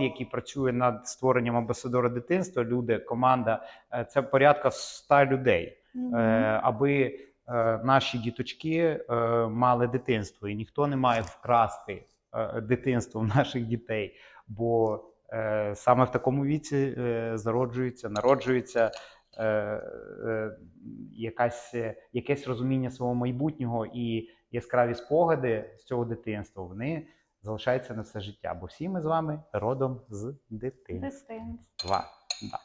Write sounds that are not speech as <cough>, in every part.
який працює над створенням амбасадора дитинства. Люди, команда е, це порядка 100 людей, Мгм. е, аби е, наші діточки мали дитинство, і ніхто не має вкрасти дитинство в наших дітей, бо саме в такому віці зароджується, народжується якась, якесь розуміння свого майбутнього і яскраві спогади з цього дитинства. Вони залишаються на все життя, бо всі ми з вами родом з дитинства. Да.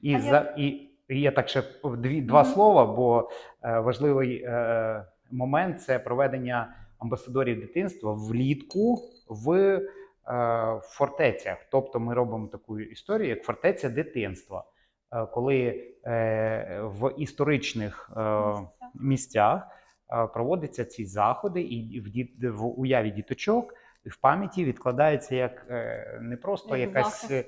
І, А за, і, і я так ще дві, два Мгм. слова, бо е, важливий е, момент це проведення амбасадорів дитинства влітку в е, фортецях. Тобто ми робимо таку історію, як фортеця дитинства, е, коли е, в історичних е, місцях е, проводяться ці заходи, і в, діт- в уяві діточок в пам'яті відкладається як е, не просто Як якась е,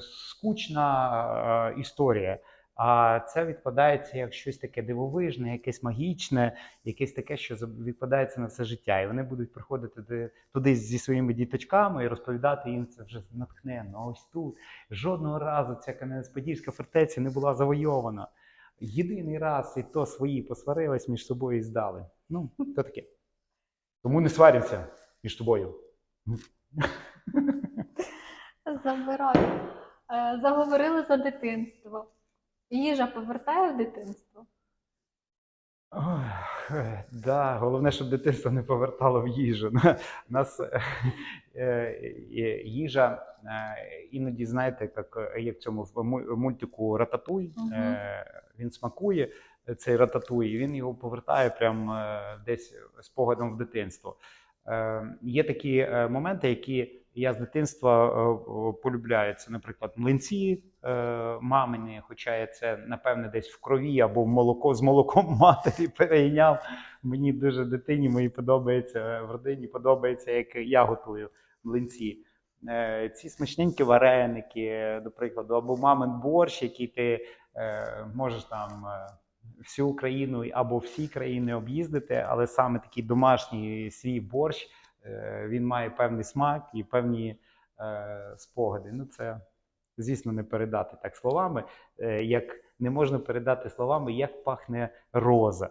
скучна е, історія. А це відкладається як щось таке дивовижне, якесь магічне, якесь таке, що відкладається на все життя. І вони будуть приходити туди зі своїми діточками і розповідати їм це вже натхненно. Ось тут жодного разу ця Кам'янець-Подільська фортеця не була завойована. Єдиний раз, і то свої посварились між собою і здали. Ну, то таке. Тому не сварімося між собою. Забираю. Е, Заговорили за дитинство. Їжа повертає в дитинство. Ох, е, да, головне, щоб дитинство не повертало в їжу. <laughs> На- Нас е, їжа іноді, знаєте, як є в цьому мультику Рататуй. Е, Він смакує цей рататуй, і він його повертає прям е, десь спогадом в дитинство. Е, Є такі е, моменти, які я з дитинства е, полюбляю. Це, наприклад, млинці мамині, хоча я це напевне десь в крові або в молоко з молоком <laughs> матері перейняв. Мені дуже дитині мені подобається в родині, подобається, як я готую млинці. Ці смачненькі вареники, до прикладу, або мамин борщ, який ти можеш там всю Україну або всі країни об'їздити, але саме такий домашній свій борщ, е, він має певний смак і певні е, спогади. Ну, це, звісно, не передати так словами, е, як не можна передати словами, як пахне роза.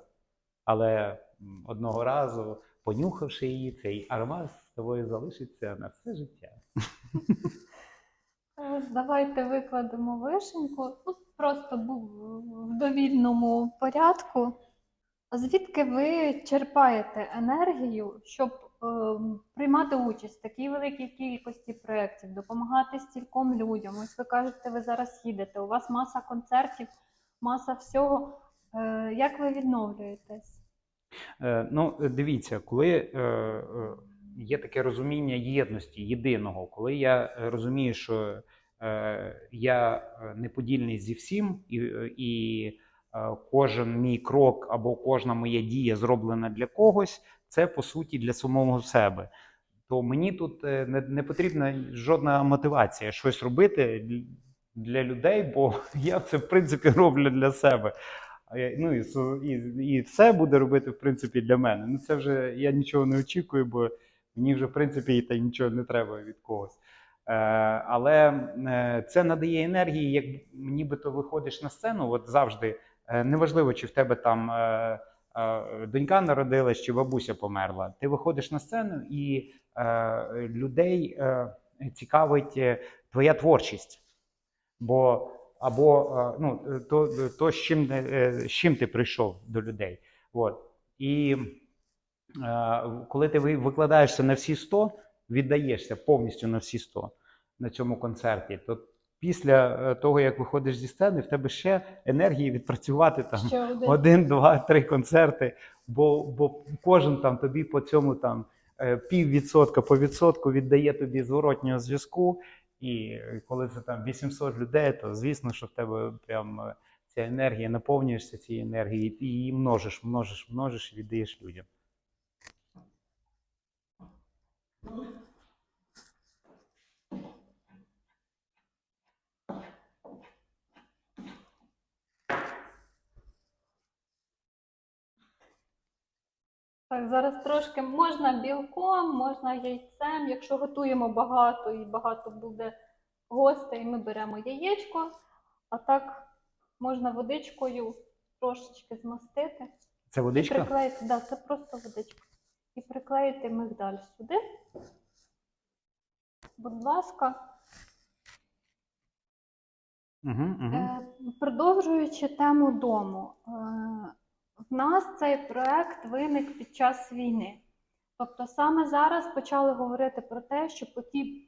Але одного разу, понюхавши її, цей аромат з тобою залишиться на все життя. Давайте викладемо вишеньку. Просто був в довільному порядку. А Звідки ви черпаєте енергію, щоб ем, приймати участь в такій великій кількості проєктів, допомагати стільком людям? Ось ви кажете, ви зараз їдете, у вас маса концертів, маса всього. Е, як ви відновлюєтесь? Е, Ну, дивіться, коли е, е, є таке розуміння єдності, єдиного, коли я е, розумію, що е, я е, неподільний зі всім, і, е, і е, кожен мій крок або кожна моя дія зроблена для когось, це по суті для самого себе. То мені тут е, не, не потрібна жодна мотивація щось робити для людей, бо <laughs> я це в принципі роблю для себе. Ну і, і, і все буде робити, в принципі, для мене. Ну це вже я нічого не очікую, бо мені вже, в принципі, і та нічого не треба від когось. Е, але е, це надає енергії, як нібито виходиш на сцену, от завжди, е, неважливо, чи в тебе там донька народилась, чи бабуся померла. Ти виходиш на сцену і людей цікавить твоя творчість. Бо або ну, то, то з, чим, з чим ти прийшов до людей. От. І коли ти викладаєшся на всі 100, віддаєшся повністю на всі 100 на цьому концерті, то після е, того, як виходиш зі сцени, в тебе ще енергії відпрацювати там один. один, два, три концерти, бо, бо кожен там тобі по цьому там е, піввідсотка по відсотку віддає тобі зворотнього зв'язку. І коли це там 800 людей, то звісно, що в тебе прям е, ця енергія наповнюєшся цією енергією, і її множиш, множиш, множиш і віддаєш людям. Так, зараз трошки можна білком, можна яйцем. Якщо готуємо багато і багато буде гостей ми беремо яєчко, а так можна водичкою трошечки змастити. Це І водичка? приклеїти, да, це просто водичка. І приклеїти мигдаль сюди. Будь ласка, Угу, угу. Е, Продовжуючи тему дому, в нас цей проект виник під час війни. Тобто саме зараз почали говорити про те, що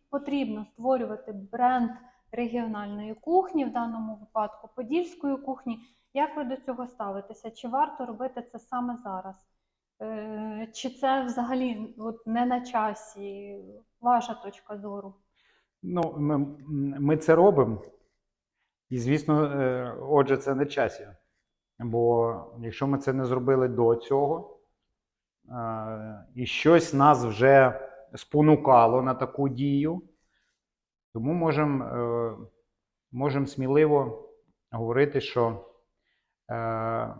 потрібно створювати бренд регіональної кухні, в даному випадку подільської кухні. Як ви до цього ставитеся? Чи варто робити це саме зараз? Е, Чи це взагалі от, не на часі? Ваша точка зору? Ну, ми, ми це робимо. І, звісно, е, отже, це на часі. Бо якщо ми це не зробили до цього, е, і щось нас вже спонукало на таку дію, тому можемо е, можем сміливо говорити, що е,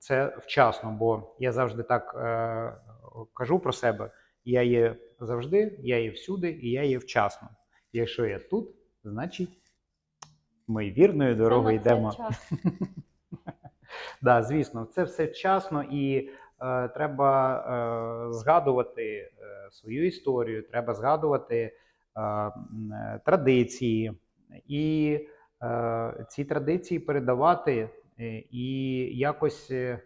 це вчасно, бо я завжди так кажу про себе: я є завжди, я є всюди, і я є вчасно. Якщо я тут, значить ми вірною дорогою йдемо. <laughs> Да, звісно, це все вчасно і е, треба е, згадувати е, свою історію, треба згадувати е, е, традиції, і е, ці традиції передавати, е, і якось, е,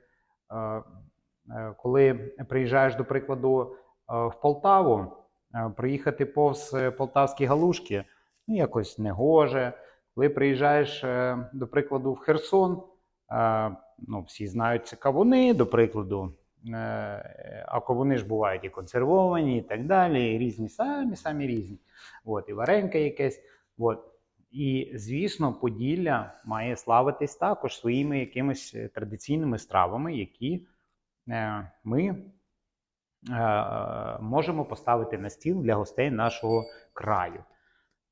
коли приїжджаєш, до прикладу, в Полтаву, приїхати повз полтавські галушки, ну якось негоже. Коли приїжджаєш, до прикладу, в Херсон, ну, всі знають це кавуни, до прикладу. Е, А кавуни ж бувають і консервовані, і так далі, і різні самі самі різні. От, і варенька якесь. От. І, звісно, Поділля має славитись також своїми якимись е, традиційними стравами, які е, ми можемо поставити на стіл для гостей нашого краю.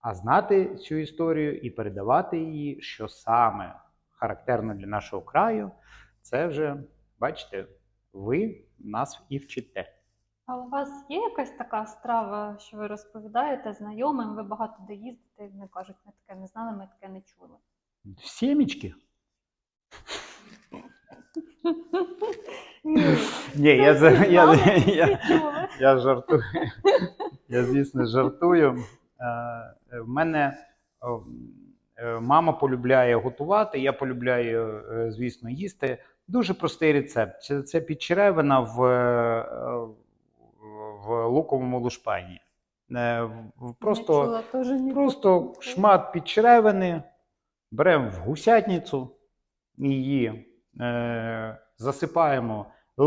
А знати цю історію і передавати її, що саме характерно для нашого краю, це вже, бачите, ви нас і вчите. А у вас є якась така страва, що ви розповідаєте знайомим, ви багато де їздите, і вони кажуть, ми таке не знали, ми таке не чули. Сімічки? Ні, <laughs> Ні, я, це я, я, я жартую. <laughs> Я, звісно, жартую. Е, В мене мама полюбляє готувати, я полюбляю, е, звісно, їсти. Дуже простий рецепт. Це, підчеревина в, е, в луковому. Е, Не Просто, чула, просто шмат підчеревини, беремо в гусятницю, її е, засипаємо е,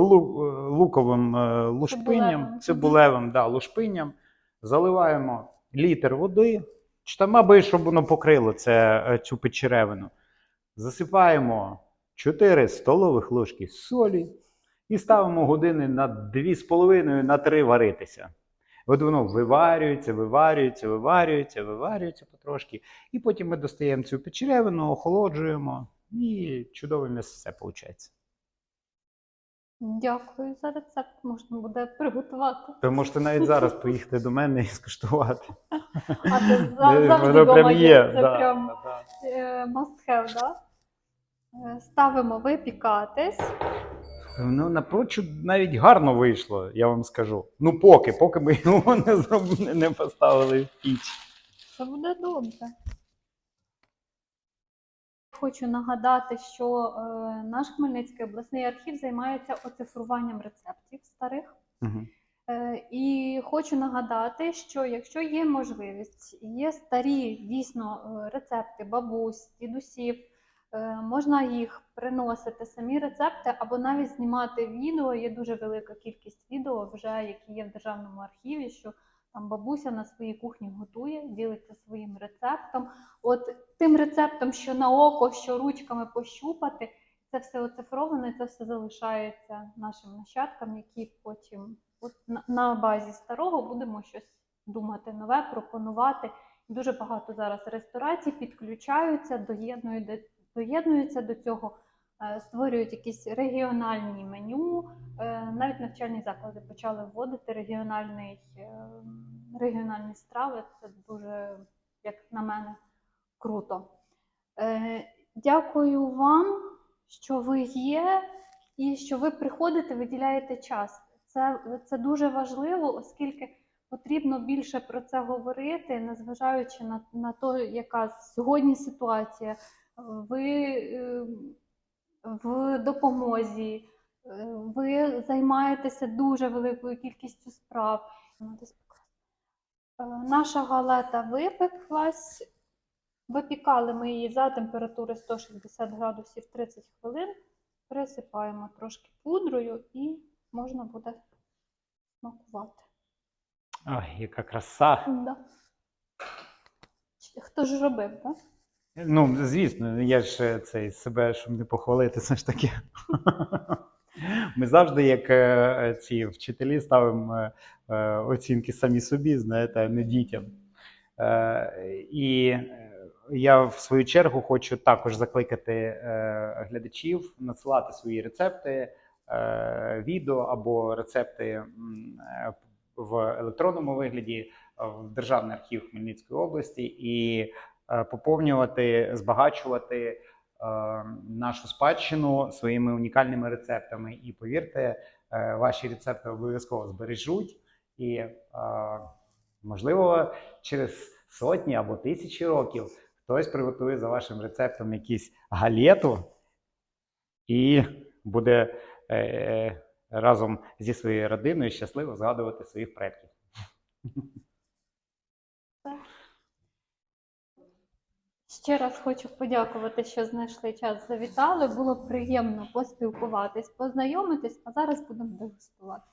луковим е, лушпинням, Цибулевим. цибулевим да, лушпинням, заливаємо літр води, чи там, аби щоб воно покрило це, е, цю печеревину. Засипаємо 4 столових ложки солі і ставимо години на 2,5 на 3 варитися. От воно виварюється, виварюється, виварюється, виварюється потрошки. І потім ми достаємо цю печеревину, охолоджуємо, і чудове м'ясо виходить. Дякую за рецепт, можна буде приготувати. Ви можете навіть зараз поїхати до мене і скуштувати. А це <laughs> за- Де завжди воно вдома є. Це да, прям да, да. е, must have, да? Е, Ставимо випікатись. Ну, напрочуд навіть гарно вийшло, я вам скажу. Ну, поки, поки ми його <laughs> не зробили, не поставили в піч. Це буде добре. Хочу нагадати, що е, наш Хмельницький обласний архів займається оцифруванням рецептів старих. Угу. І хочу нагадати, що якщо є можливість, є старі дійсно е, рецепти бабусь, дідусів, можна їх приносити самі рецепти або навіть знімати відео. Є дуже велика кількість відео, вже які є в державному архіві, що там бабуся на своїй кухні готує, ділиться своїм рецептом. От тим рецептом, що на око, що ручками пощупати, це все оцифровано, і це все залишається нашим нащадкам, які потім от на, базі старого будемо щось думати нове, пропонувати. Дуже багато зараз ресторацій підключаються, доєднують доєднуються до цього, створюють якісь регіональні меню. Е, Навіть навчальні заклади почали вводити регіональний, е, регіональні страви. Це дуже як на мене, круто. Е, дякую вам, що ви є, і що ви приходите, виділяєте час. Це, це дуже важливо, оскільки потрібно більше про це говорити, незважаючи на, на те, яка сьогодні ситуація. Ви е, в допомозі, е, ви займаєтеся дуже великою кількістю справ. Ну. Е, Наша галета випеклась. Випікали ми її за температури 160 градусів 30 хвилин. Присипаємо трошки пудрою і можна буде смакувати. Ой, яка краса. Да. Хто ж робив, так? Ну, звісно, я ж е, цей себе, щоб не похвалити, це ж таки. <laughs> Ми завжди, як е, ці вчителі, ставимо е, е, оцінки самі собі, знаєте, не дітям. Е, І е, я в свою чергу хочу також закликати е, глядачів надсилати свої рецепти, е, відео або рецепти е, в електронному вигляді е, в Державний архів Хмельницької області і е, поповнювати, збагачувати е, нашу спадщину своїми унікальними рецептами. І повірте, е, ваші рецепти обов'язково збережуть. І, е, можливо, через сотні або тисячі років хтось приготує за вашим рецептом якийсь галету і буде е, е, разом зі своєю родиною щасливо згадувати своїх предків. Ще раз хочу подякувати, що знайшли час, завітали. Було приємно поспілкуватись, познайомитись, а зараз будемо дегустувати.